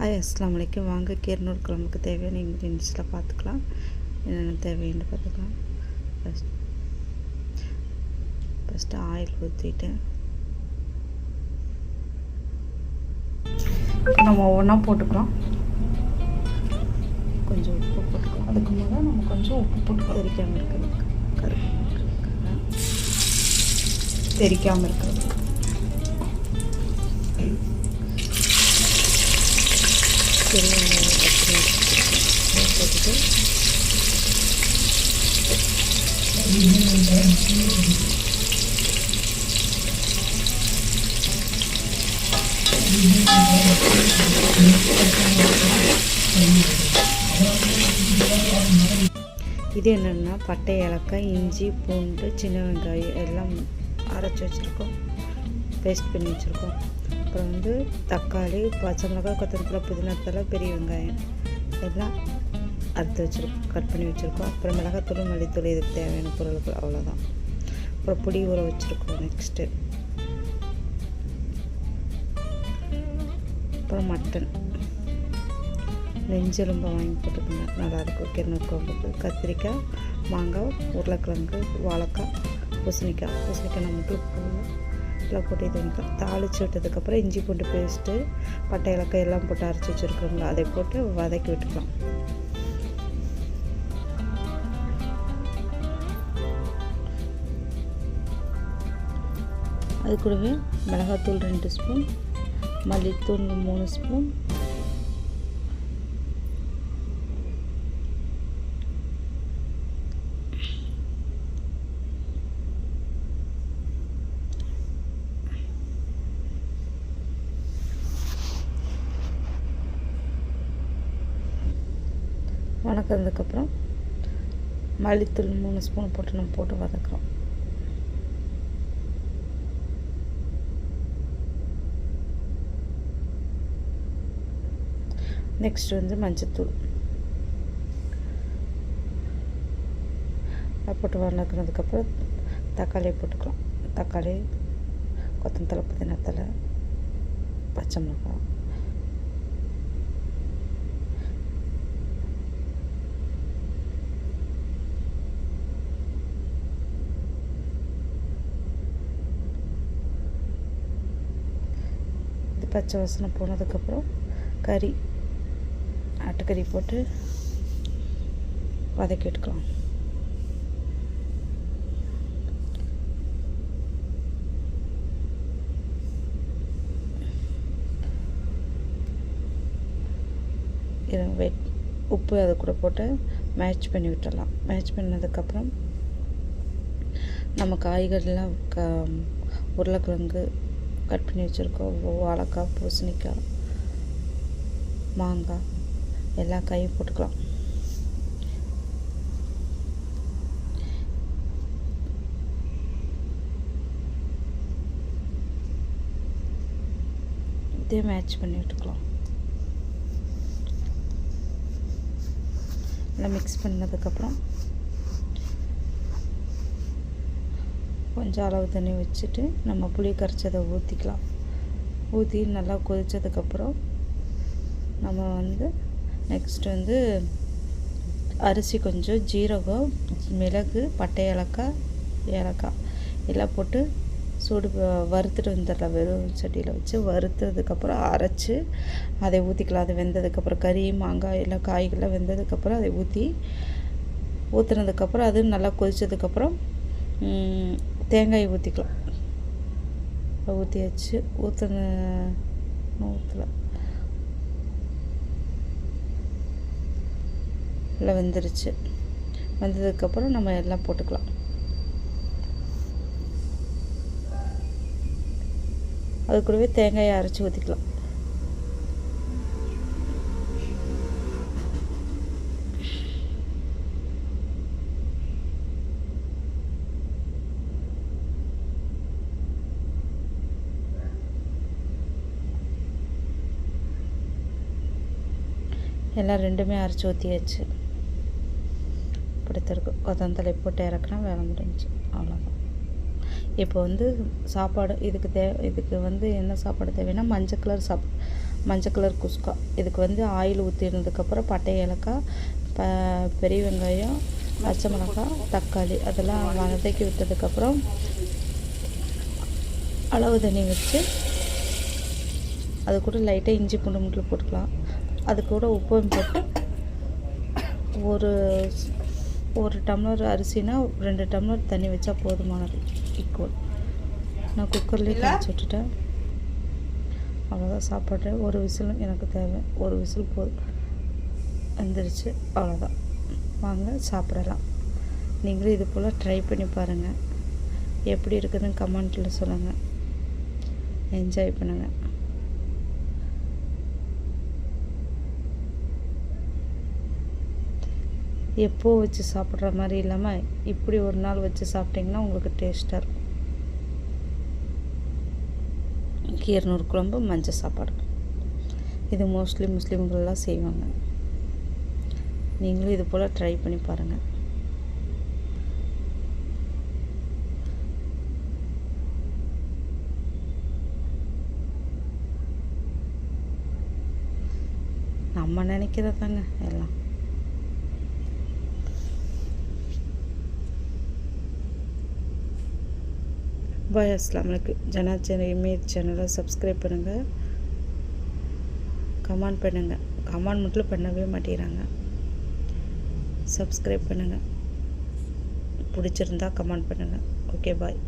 Hi அஸ்லாம் வலைக்கும் வாங்க கீரனூர் குழம்புக்கு தேவையான இன்க்ரீடியன்ஸில் பார்த்துக்கலாம் என்னென்ன தேவைன்னு பார்த்துக்கலாம் ஃபஸ்ட் ஃபஸ்ட்டு ஆயில் ஊற்றிட்டேன் நம்ம ஒவ்வொன்றா போட்டுக்கலாம். கொஞ்சம் உப்பு போட்டுக்கலாம். அதுக்கு முதல்ல நம்ம கொஞ்சம் உப்பு போட்டு தெரிக்காமல் இருக்கிறதுக்கு. கருப்பு தெரிக்காமல் இருக்கிறது பெரிய வெங்காயம் போட்டுட்டு இது என்னென்னா பட்டை ஏலக்காய் இஞ்சி பூண்டு சின்ன வெங்காயம் எல்லாம் அரைச்சி வச்சுருக்கோம். பேஸ்ட் பண்ணி வச்சுருக்கோம். அப்புறம் வந்து தக்காளி பச்சை மிளகாய் கொத்தமல்லி புதினா பெரிய வெங்காயம். எல்லாம் அறுத்து வச்சுருக்கோம் கட் பண்ணி வச்சுருக்கோம். அப்புறம் மிளகாத்தூள் மல்லித்தூள் இதுக்கு தேவையான பொருட்கள் அவ்வளோதான் அப்புறம் பொடி ஊற வச்சுருக்கோம் நெக்ஸ்ட்டு அப்புறம் மட்டன் நெஞ்செலும்ப வாங்கி போட்டுக்கோங்க. நல்லாயிருக்கும் கிணறு குழம்புக்கு கத்திரிக்காய் மாங்காய் உருளைக்கிழங்கு வாழைக்காய் பூசணிக்காய். பூசணிக்காய் நம்ம மட்டும் போட்டு இது பண்ணிக்கலாம் தாளித்து விட்டதுக்கப்புறம் இஞ்சி பூண்டு பேஸ்ட்டு பட்டை இலக்காய் எல்லாம் போட்டு அரைச்சி வச்சுருக்கோங்களா அதை போட்டு வதக்கி விட்டுக்கலாம். அது கூடவே மிளகாத்தூள் ரெண்டு ஸ்பூன் மல்லித்தூள் மூணு ஸ்பூன் வணக்கினதுக்கப்புறம் மல்லித்தூள் மூணு ஸ்பூன் போட்டு நம்ம போட்டு வதக்குறோம். நெக்ஸ்ட் வந்து மஞ்சத்தூள். போட்டு வதக்கினதுக்கப்புறம் தக்காளி போட்டுக்கலாம். தக்காளி கொத்தமல்லி புதினா தலை பச்சை மிளகாய் இது பச்சை வாசனை போனதுக்கப்புறம் கறி ஆட்டுக்கறி போட்டு வதக்கி எடுக்கலாம். இதை வெட் உப்பு அது கூட போட்டு மேட்ச் பண்ணி விட்டுடலாம். மேட்ச் பண்ணதுக்கப்புறம் நம்ம காய்கறிலாம் க உருளைக்கிழங்கு கட் பண்ணி வச்சுருக்கோம். வாழைக்காய் பூசணிக்காய் மாங்காய் எல்லா காயும் போட்டுக்கலாம். இதே மேட்ச் பண்ணி விட்டுக்கலாம். நல்லா மிக்ஸ் பண்ணதுக்கப்புறம் கொஞ்சம் அளவு தண்ணி வச்சுட்டு நம்ம புளி கரைச்சதை ஊற்றிக்கலாம் ஊற்றி நல்லா கொதித்ததுக்கப்புறம் நம்ம வந்து நெக்ஸ்ட் வந்து அரிசி கொஞ்சம் ஜீரகம் மிளகு பட்டை ஏலக்காய் ஏலக்காய். எல்லாம் போட்டு சூடு வறுத்துட்டு வந்துடலாம் வெறும் சட்டியில் வச்சு வறுத்ததுக்கப்புறம் அரைச்சி அதை ஊற்றிக்கலாம் அது வெந்ததுக்கப்புறம் கறி மாங்காய் எல்லாம் காய்கள்லாம் வெந்ததுக்கப்புறம் அதை ஊற்றி ஊற்றுனதுக்கப்புறம் அது நல்லா கொதித்ததுக்கப்புறம் தேங்காய் ஊற்றிக்கலாம் ஊற்றியாச்சு ஊற்றின ஊற்றல நல்லா வெந்துருச்சு. வெந்ததுக்கப்புறம் நம்ம எல்லாம் போட்டுக்கலாம். அது கூடவே தேங்காயை அரைச்சி ஊற்றிக்கலாம் எல்லாம் ரெண்டுமே அரைச்சி ஊற்றியாச்சு பிடித்திருக்கு. கொத்தந்தலை போட்டு இறக்குனா வேலை முடிஞ்சு அவ்வளோதான் இப்போ வந்து சாப்பாடு இதுக்கு தே இதுக்கு வந்து என்ன சாப்பாடு தேவைன்னா மஞ்சள் கலர் சாப் மஞ்சள் கலர் குஸ்கா. இதுக்கு வந்து ஆயில் ஊற்றினதுக்கப்புறம் பட்டை ஏலக்காய் ப பெரிய வெங்காயம் பச்சை மிளகாய் தக்காளி அதெல்லாம் வதக்கி விட்டதுக்கப்புறம் அளவு தண்ணி வச்சு அது கூட லைட்டாக இஞ்சி பூண்டு முட்டில் போட்டுக்கலாம். அது கூட உப்பும் போட்டு ஒரு ஒரு டம்ளர் அரிசினா ரெண்டு டம்ளர் தண்ணி வச்சா போதுமானது. ஈக்குவல் நான் குக்கர்லேயே காய்ச்சி விட்டுட்டேன். அவ்வளோதான் சாப்பாடு ஒரு விசில் எனக்கு தேவை. ஒரு விசில் போதும். வந்துருச்சு அவ்வளோதான் வாங்க சாப்பிடலாம். நீங்களும் இது போல் ட்ரை பண்ணி பாருங்கள் எப்படி இருக்குதுன்னு கமெண்ட்டில் சொல்லுங்கள் என்ஜாய் பண்ணுங்கள் எப்போ வச்சு சாப்பிட்ற மாதிரி இல்லாமல் இப்படி ஒரு நாள் வச்சு சாப்பிட்டிங்கன்னா உங்களுக்கு டேஸ்ட்டாக இருக்கும். கீரனூர் குழம்பு மஞ்சள் சாப்பாடு. இது மோஸ்ட்லி முஸ்லீம்கள்லாம் செய்வாங்க. நீங்களும் இது போல் ட்ரை பண்ணி பாருங்கள் நம்ம நினைக்கிறதாங்க எல்லாம். பாய் அஸ்லாம் வலைக்கும் ஜனா சேனல் இமேஜ் சேனலை சப்ஸ்கிரைப் பண்ணுங்கள் கமெண்ட் பண்ணுங்கள் கமெண்ட் மட்டும் பண்ணவே மாட்டேங்கிறாங்க. சப்ஸ்கிரைப் பண்ணுங்கள் பிடிச்சிருந்தா கமெண்ட் பண்ணுங்கள் ஓகே பாய்